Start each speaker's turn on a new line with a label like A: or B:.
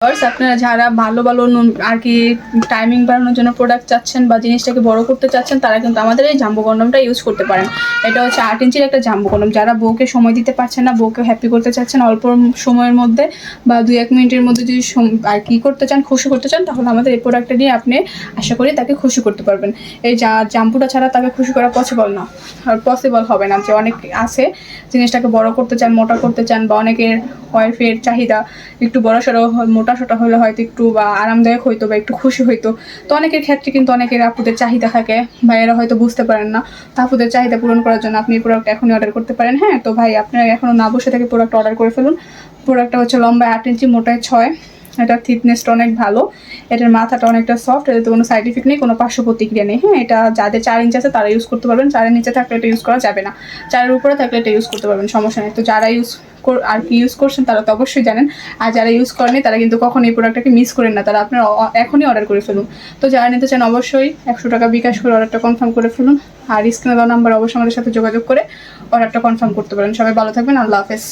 A: আপনারা যারা ভালো ভালো আর কি টাইমিং বাড়ানোর জন্য প্রোডাক্ট চাচ্ছেন বা জিনিসটাকে বড় করতে চাচ্ছেন, তারা কিন্তু আমাদের এই জাম্বো কন্ডমটা ইউজ করতে পারেন। এটা হচ্ছে আট ইঞ্চির একটা জাম্বো কন্ডম যারা বউকে সময় দিতে পারছেন না, বউকে হ্যাপি করতে চাচ্ছেন অল্প সময়ের মধ্যে বা দু এক মিনিটের মধ্যে যদি আর কি করতে চান, খুশি করতে চান, তাহলে আমাদের এই প্রোডাক্টটা নিয়ে আপনি আশা করি তাকে খুশি করতে পারবেন। এই যা জাম্পুটা ছাড়া তাকে খুশি করা পসিবল না। আর পসিবল হবে না যে অনেক আছে জিনিসটাকে বড় করতে চান, মোটা করতে চান বা অনেকের ওয়াইফের চাহিদা একটু বড় সড়ো মোটা সোটা হলে হয়তো একটু বা আরামদায়ক হইতো বা একটু খুশি হইতো। তো অনেকের ক্ষেত্রে কিন্তু অনেকের আপুদের চাহিদা থাকে। ভাই, এরা হয়তো বুঝতে পারেন না। তো আপুদের চাহিদা পূরণ করার জন্য আপনি প্রোডাক্ট এখনই অর্ডার করতে পারেন হ্যাঁ? তো ভাই, আপনারা এখনও না বসে থেকে প্রোডাক্ট অর্ডার করে ফেলুন। প্রোডাক্টটা হচ্ছে লম্বা আট ইঞ্চি মোটায় ছয়। এটার থিকনেসটা অনেক ভালো। এটার মাথাটা অনেকটা সফট এটাতে কোনো সাইড ইফেক্ট নেই, কোনো পার্শ্ব প্রতিক্রিয়া নেই। হ্যাঁ এটা যাদের চার ইঞ্চ আছে তারা ইউজ করতে পারবেন, চারের নিচে থাকলে এটা ইউজ করা যাবে না। চারের উপরে থাকলে এটা ইউজ করতে পারবেন, সমস্যা নেই। তো যারা ইউজ আর কি ইউজ করছেন তারা তো অবশ্যই জানেন। আর যারা ইউজ করেনি তারা কিন্তু কখনো এই প্রোডাক্টটাকে মিস করেন না। তারা আপনার এখনই অর্ডার করে ফেলুন। তো যারা নিতে চান অবশ্যই একশো টাকা বিকাশ করে অর্ডারটা কনফার্ম করে ফেলুন। আর স্ক্রিনে দেওয়া নাম্বার অবশ্যই আমাদের সাথে যোগাযোগ করে অর্ডারটা কনফার্ম করতে পারেন। সবাই ভালো থাকবেন, আল্লাহ হাফেজ।